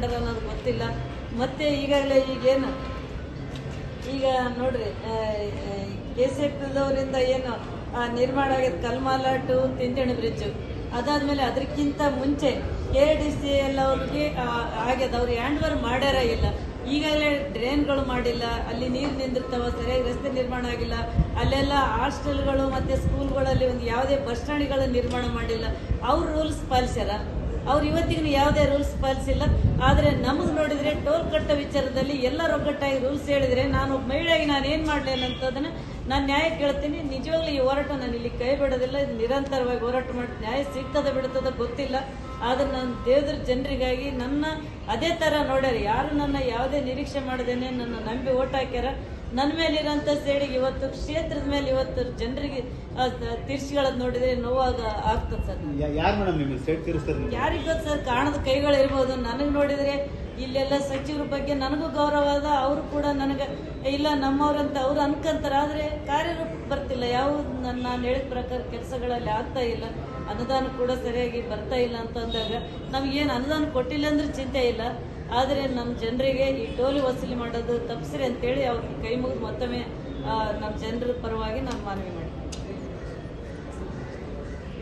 ಕೊಟ್ಟಿಲ್ಲ ಮತ್ತೆ ಈಗಾಗಲೇ ಈಗೇನು? ಈಗ ನೋಡ್ರಿ ಕೆ ಸಿ ಎಫ್ದವರಿಂದ ಏನು ನಿರ್ಮಾಣ ಆಗ್ಯದ ಕಲ್ಮಾಲಾಟು ತಿಂತಣಿ ಬ್ರಿಡ್ಜ್ ಅದಾದ್ಮೇಲೆ ಅದಕ್ಕಿಂತ ಮುಂಚೆ ಕೆ ಡಿ ಸಿ ಎಲ್ ಅವ್ರಿಗೆ ಆಗ್ಯದ. ಅವ್ರು ಹ್ಯಾಂಡ್ ಓವರ್ ಮಾಡ್ಯಾರ ಇಲ್ಲ. ಈಗಲೇ ಡ್ರೈನ್ಗಳು ಮಾಡಿಲ್ಲ. ಅಲ್ಲಿ ನೀರು ನಿಂದಿರ್ತಾವ, ಸರಿಯಾಗಿ ರಸ್ತೆ ನಿರ್ಮಾಣ ಆಗಿಲ್ಲ. ಅಲ್ಲೆಲ್ಲ ಹಾಸ್ಟೆಲ್ಗಳು ಮತ್ತೆ ಸ್ಕೂಲ್ಗಳಲ್ಲಿ ಒಂದು ಯಾವುದೇ ಬಸ್ ಸ್ಟ್ಯಾಂಡ್ಗಳ ನಿರ್ಮಾಣ ಮಾಡಿಲ್ಲ. ಅವ್ರ ರೂಲ್ಸ್ ಪಾಲಿಸ್ಯಾರ. ಅವ್ರು ಇವತ್ತಿಗೂ ಯಾವುದೇ ರೂಲ್ಸ್ ಪಾಲಿಸಿಲ್ಲ ಆದರೆ ನಮಗೆ ನೋಡಿದರೆ ಟೋಲ್ ಕಟ್ಟ ವಿಚಾರದಲ್ಲಿ ಎಲ್ಲ ಒಗ್ಗಟ್ಟಾಗಿ ರೂಲ್ಸ್ ಹೇಳಿದರೆ ನಾನು ಒಬ್ಬ ಮಹಿಳೆಯಾಗಿ ನಾನು ಏನು ಮಾಡಲಿ ಅಂತದನ್ನು ನಾನು ನ್ಯಾಯ ಕೇಳ್ತೀನಿ. ನಿಜವಾಗ್ಲೂ ಈ ಹೋರಾಟ ನಾನು ಇಲ್ಲಿ ಕೈ ಬಿಡೋದಿಲ್ಲ. ನಿರಂತರವಾಗಿ ಹೋರಾಟ ಮಾಡಿ ನ್ಯಾಯ ಸಿಗ್ತದ ಬಿಡ್ತದ ಗೊತ್ತಿಲ್ಲ. ಆದರೆ ನಾನು ದೇವ್ರ ಜನರಿಗಾಗಿ ನನ್ನ ಅದೇ ಥರ ನೋಡ್ಯಾರ. ಯಾರು ನನ್ನ ಯಾವುದೇ ನಿರೀಕ್ಷೆ ಮಾಡದೇನೆ ನನ್ನ ನಂಬಿ ಓಟ್ ಹಾಕ್ಯಾರ. ನನ್ನ ಮೇಲಿರೋಂಥ ಸೇಡಿಗೆ ಇವತ್ತು ಕ್ಷೇತ್ರದ ಮೇಲೆ ಇವತ್ತು ಜನರಿಗೆ ತಿರ್ಸಿಗಳದ್ ನೋಡಿದ್ರೆ ನೋವಾಗ ಆಗ್ತದೆ ಸರ್. ಯಾರು ಮೇಡಮ್ ನಿಮ್ಮ ಸೇಡ್ ತೀರಿಸ್ತಾರೆ ಯಾರಿಗ್ ಗೊತ್ತು ಸರ್? ಕಾಣದ ಕೈಗಳು ಇರ್ಬೋದು. ನನಗೆ ನೋಡಿದ್ರೆ ಇಲ್ಲೆಲ್ಲ ಸಚಿವರ ಬಗ್ಗೆ ನನಗೂ ಗೌರವ ಅದ. ಅವರು ಕೂಡ ನನಗೆ ಇಲ್ಲ ನಮ್ಮವ್ರಂತ ಅವ್ರು ಅನ್ಕಂತಾರೆ ಆದರೆ ಕಾರ್ಯರೂಪ ಬರ್ತಿಲ್ಲ. ಯಾವ ನನ್ನ ನಾನು ಹೇಳಿದ ಪ್ರಕಾರ ಕೆಲಸಗಳಲ್ಲಿ ಆಗ್ತಾ ಇಲ್ಲ. ಅನುದಾನ ಕೂಡ ಸರಿಯಾಗಿ ಬರ್ತಾ ಇಲ್ಲ ಅಂತಂದಾಗ ನಮಗೇನು ಅನುದಾನ ಕೊಟ್ಟಿಲ್ಲ ಅಂದ್ರೆ ಚಿಂತೆ ಇಲ್ಲ. ಆದರೆ ನಮ್ಮ ಜನರಿಗೆ ಈ ಟೋಲಿ ವಸೂಲಿ ಮಾಡೋದು ತಪ್ಪಿಸ್ರಿ ಅಂತೇಳಿ ಅವ್ರಿಗೆ ಕೈ ಮುಗಿದು ಮತ್ತೊಮ್ಮೆ ನಮ್ಮ ಜನರ ಪರವಾಗಿ ನಾನು ಮನವಿ ಮಾಡ್ತೀನಿ.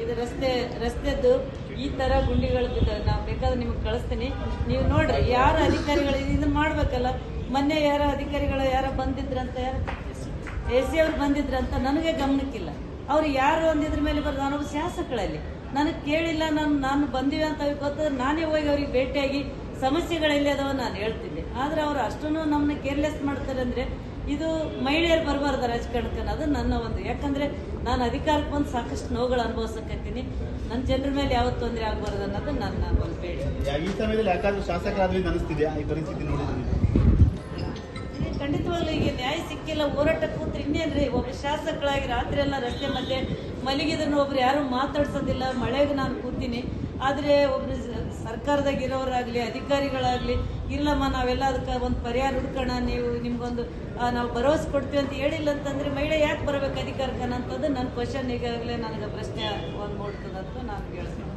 ಇದು ರಸ್ತೆ ರಸ್ತೆದ್ದು ಈ ತರ ಗುಂಡಿಗಳು ಬಿದ್ದಾವೆ. ನಾವು ಬೇಕಾದ್ರೆ ನಿಮಗೆ ಕಳಿಸ್ತೀನಿ. ನೀವು ನೋಡ್ರಿ ಯಾರ ಅಧಿಕಾರಿಗಳು ಇದನ್ನ ಮಾಡಬೇಕಲ್ಲ? ಮೊನ್ನೆ ಯಾರ ಅಧಿಕಾರಿಗಳು ಯಾರ ಬಂದಿದ್ರಂತ ಯಾರು? ಎ ಸಿ ಅವ್ರು ಬಂದಿದ್ರಂತ ನನಗೆ ಗಮನಕ್ಕಿಲ್ಲ. ಅವ್ರು ಯಾರು ಅಂದಿದ್ರ ಮೇಲೆ ಬರೋದು? ನಾನೊಬ್ಬ ಶಾಸಕಳಲ್ಲಿ. ನನಗೆ ಕೇಳಿಲ್ಲ ನಾನು ನಾನು ಬಂದಿವೆ ಅಂತ ಅವ್ರಿಗೆ ಗೊತ್ತಾದ್ರೆ ನಾನೇ ಹೋಗಿ ಅವ್ರಿಗೆ ಭೇಟಿಯಾಗಿ ಸಮಸ್ಯೆಗಳೆಲ್ಲಿ ಅದಾವ ನಾನು ಹೇಳ್ತಿದ್ದೆ ಆದ್ರೆ ಅವ್ರು ಅಷ್ಟನ್ನು ನಮ್ಮನ್ನ ಕೇರ್ಲೆಸ್ ಮಾಡ್ತಾರೆ ಅಂದ್ರೆ ಇದು ಮಹಿಳೆಯರು ಬರಬಾರ್ದು ರಾಜಕಾರಣಕ್ಕೆ ಅನ್ನೋದು ನನ್ನ ಒಂದು ಯಾಕಂದ್ರೆ ನಾನು ಅಧಿಕಾರಕ್ಕೆ ಬಂದು ಸಾಕಷ್ಟು ನೋವುಗಳು ಅನುಭವಿಸಕತ್ತೀನಿ. ನನ್ನ ಜನರ ಮೇಲೆ ಯಾವ ತೊಂದರೆ ಆಗಬಾರ್ದು ಅನ್ನೋದು ನನ್ನ ಒಂದು ಬೇಡಿಕೆ. ಈ ಸಮಯದಲ್ಲಿ ಯಾಕಾದ್ರೂ ಅನಿಸ್ತಿದೆಯಾ? ಈ ಪರಿಸ್ಥಿತಿ ನೋಡಿದ್ರೆ ಇದು ಖಂಡಿತವಾಗ್ಲೂ ಈಗ ನ್ಯಾಯ ಸಿಕ್ಕಿಲ್ಲ ಹೋರಾಟ ಕೂತ್ರೆ ಇನ್ನೇನ್ರಿ? ಒಬ್ಬ ಶಾಸಕರಾಗಿ ರಾತ್ರಿ ಎಲ್ಲ ರಸ್ತೆ ಮಧ್ಯೆ ಮಲಗಿದ್ರು ಒಬ್ರು ಯಾರು ಮಾತಾಡ್ಸೋದಿಲ್ಲ ಮಳೆಗೆ ನಾನು ಕೂತೀನಿ. ಆದ್ರೆ ಒಬ್ರು ಸ- ಸರ್ಕಾರದಾಗ ಇರೋರಾಗಲಿ ಅಧಿಕಾರಿಗಳಾಗಲಿ, ಇಲ್ಲಮ್ಮ, ನಾವೆಲ್ಲ ಅದಕ್ಕೆ ಒಂದು ಪರಿಹಾರ ಹುಡ್ಕೋಣ, ನೀವು ನಿಮ್ಗೊಂದು ನಾವು ಭರವಸೆ ಕೊಡ್ತೀವಿ ಅಂತ ಹೇಳಿಲ್ಲ ಅಂತಂದ್ರೆ ಮಹಿಳೆ ಯಾಕೆ ಬರಬೇಕು ಅಧಿಕಾರಕ್ಕೆ ಅನ್ನೋಂಥದ್ದು ನನ್ನ ಕ್ವಶನ್ ಈಗಾಗಲೇ ನನಗೆ ಪ್ರಶ್ನೆ ಒಂದು ಮೂಡ್ತದಂತ ನಾನು ಹೇಳ್ತೀನಿ